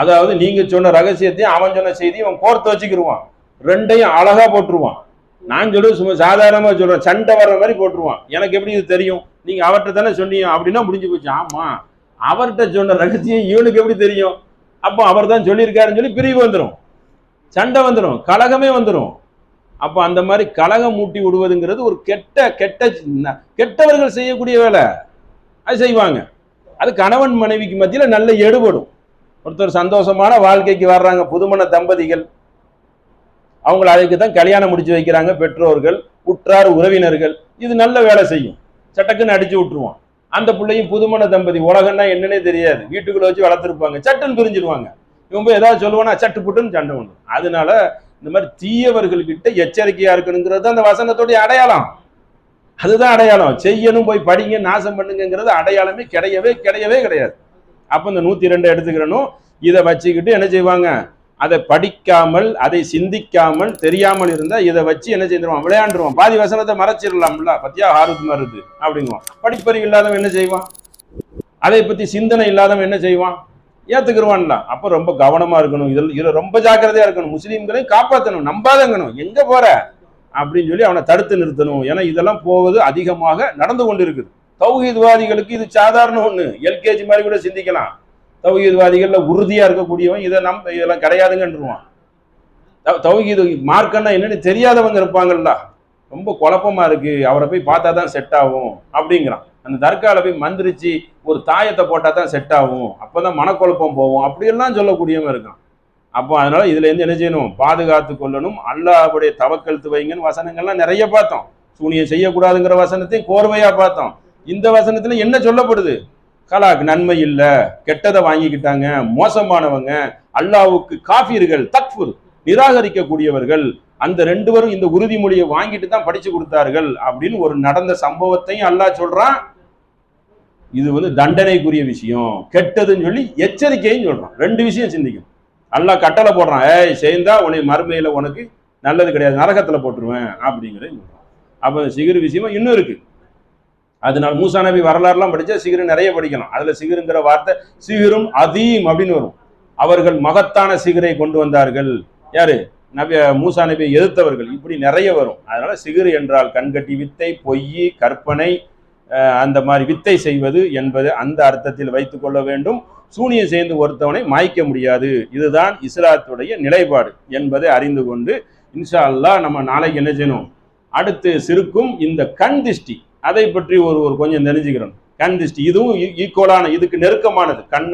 அதாவது நீங்க சொன்ன ரகசியத்தையும் அவன் சொன்ன செய்தியும் அவன் கோர்த்து வச்சுக்கிருவான். ரெண்டையும் அழகா போட்டுருவான். நான் சொல்றது சும்மா சாதாரணமா சொல்றேன். சண்டை வர்ற மாதிரி போட்டுருவான். எனக்கு எப்படி இது தெரியும்? நீங்க அவர்கிட்ட தானே சொன்னீங்க. அப்படின்னா முடிஞ்சு போச்சு. ஆமா. அவர்கிட்ட சொன்ன ரகசியம் இவனுக்கு எப்படி தெரியும்? அப்போ அவர் தான் சொல்லியிருக்காருன்னு சொல்லி பிரிவு வந்துடும் சண்டை வந்துடும் கலகமே வந்துடும் அப்போ அந்த மாதிரி கலகம் மூட்டி விடுவதுங்கிறது ஒரு கெட்ட கெட்ட கெட்டவர்கள் செய்யக்கூடிய வேலை. அது செய்வாங்க. அது கணவன் மனைவிக்கு மத்தியில் நல்ல எடுபடும். ஒருத்தர் சந்தோஷமான வாழ்க்கைக்கு வர்றாங்க புதுமண தம்பதிகள். அவங்கள அதுக்கு தான் கல்யாணம் முடிச்சு வைக்கிறாங்க பெற்றோர்கள் உற்றார் உறவினர்கள். இது நல்ல வேலை செய்யும். சட்டக்குன்னு அடிச்சு விட்டுருவான். அந்த பிள்ளையும் புதுமண தம்பதி உலகம்னா என்னன்னே தெரியாது. வீட்டுக்குள்ள வச்சு வளர்த்துருப்பாங்க. சட்டுன்னு பிரிஞ்சிருவாங்க. இவன் போய் ஏதாவது சொல்லுவானா சட்டு புட்டுன்னு சண்டை ஒன்று அதனால இந்த மாதிரி தீயவர்கள்கிட்ட எச்சரிக்கையா இருக்கணுங்கிறது அந்த வசனத்துடைய அடையாளம். அதுதான் அடையாளம். செய்யணும் போய் படிங்க நாசம் பண்ணுங்கிறது அடையாளமே கிடையவே கிடையவே கிடையாது. அப்போ இந்த நூற்றி ரெண்டு எடுத்துக்கிறனும். இதை வச்சுக்கிட்டு என்ன செய்வாங்க? அதை படிக்காமல் அதை சிந்திக்காமல் தெரியாமல் இருந்தால் இதை வச்சு என்ன செய்திருவான்? விளையாண்டுருவான். பாதி வசனத்தை மறைச்சிடலாம்ல. பத்தியா? ஆர்வத்து மருது அப்படிங்குவான். படிப்பறிவு இல்லாதவன் என்ன செய்வான்? அதை பற்றி சிந்தனை இல்லாதவன் என்ன செய்வான்? ஏத்துக்கிருவான்ல. அப்போ ரொம்ப கவனமா இருக்கணும். இதில் இதில் ரொம்ப ஜாக்கிரதையா இருக்கணும். முஸ்லீம்களையும் காப்பாற்றணும் நம்பாதங்கணும். எங்க போற? அப்படின்னு சொல்லி அவனை தடுத்து நிறுத்தணும். ஏன்னா இதெல்லாம் போவது அதிகமாக நடந்து கொண்டு இருக்குது தௌஹீத்வாதிகளுக்கு இது சாதாரண ஒன்று எல்கேஜி மாதிரி கூட சிந்திக்கலாம். தௌஹீத்வாதிகளில் உறுதியாக இருக்கக்கூடியவன் இதை நம் இதெல்லாம் கிடையாதுங்கன்றுவான். தௌ- தௌஹீது மார்க்கன்னா என்னன்னு தெரியாதவங்க இருப்பாங்கல்ல. ரொம்ப குழப்பமா இருக்கு. அவரை போய் பார்த்தா தான் செட் ஆகும் அப்படிங்கிறான். அந்த தர்காவில் போய் மந்திரிச்சு ஒரு தாயத்தை போட்டால் தான் செட் ஆகும். அப்போ தான் மனக்குழப்பம் போகும். அப்படியெல்லாம் சொல்லக்கூடியவன் இருக்கான். அப்போ அதனால் இதுலேருந்து என்ன செய்யணும்? பாதுகாத்து கொள்ளணும். அல்லாவுடைய தவக்கழுத்து வைங்கன்னு வசனங்கள்லாம் நிறைய பார்த்தோம். சூனியம் செய்யக்கூடாதுங்கிற வசனத்தையும் கோர்வையாக பார்த்தோம். இந்த வசனத்துல என்ன சொல்லப்படுது? கலாக் நன்மை இல்ல கெட்டதை வாங்கிக்கிட்டாங்க மோசமானவங்க அல்லாவுக்கு காஃபீர்கள் தக்ஃபுர் நிராகரிக்கக்கூடியவர்கள் அந்த ரெண்டு பேரும் இந்த உறுதிமொழியை வாங்கிட்டு தான் படிச்சு கொடுத்தார்கள் அப்படின்னு ஒரு நடந்த சம்பவத்தையும் அல்லாஹ் சொல்றான். இது வந்து தண்டனைக்குரிய விஷயம். கெட்டதுன்னு சொல்லி எச்சரிக்கையும் சொல்றான். ரெண்டு விஷயம் சிந்திக்கும். அல்லாஹ் கட்டளை போடுறான். ஏய் சேர்ந்தா உனக்கு மறுமையில உனக்கு நல்லது கிடையாது. நரகத்துல போட்டுருவேன் அப்படிங்கிறத சொல்றான். அப்ப சிகிரு விஷயமா இன்னும் இருக்கு. அதனால் மூசா நபி வரலாறுலாம் படித்தா சிகிரு நிறைய படிக்கலாம். அதில் சிகிருங்கிற வார்த்தை சிகிரும் அதீம் அப்படின்னு வரும். அவர்கள் மகத்தான சிகிரை கொண்டு வந்தார்கள். யாரு? நபி மூசா நபியை எதிர்த்தவர்கள். இப்படி நிறைய வரும். அதனால சிகிரு என்றால் கண்கட்டி வித்தை பொய் கற்பனை அந்த மாதிரி வித்தை செய்வது என்பது அந்த அர்த்தத்தில் வைத்து கொள்ள வேண்டும். சூனியம் செய்து ஒருத்தவனை மாய்க்க முடியாது. இதுதான் இஸ்லாத்துடைய நிலைப்பாடு என்பதை அறிந்து கொண்டு இன்ஷா அல்லாஹ் நம்ம நாளைக்கு என்ன செய்யணும்? அடுத்து சிறுக்கும் இந்த கண் திஷ்டி. அதை பற்றி ஒரு ஒரு கொஞ்சம் தெரிஞ்சுக்கிறோம் கண் திருஷ்டி இதுவும் ஈக்குவலான இதுக்கு நெருக்கமானது. கண்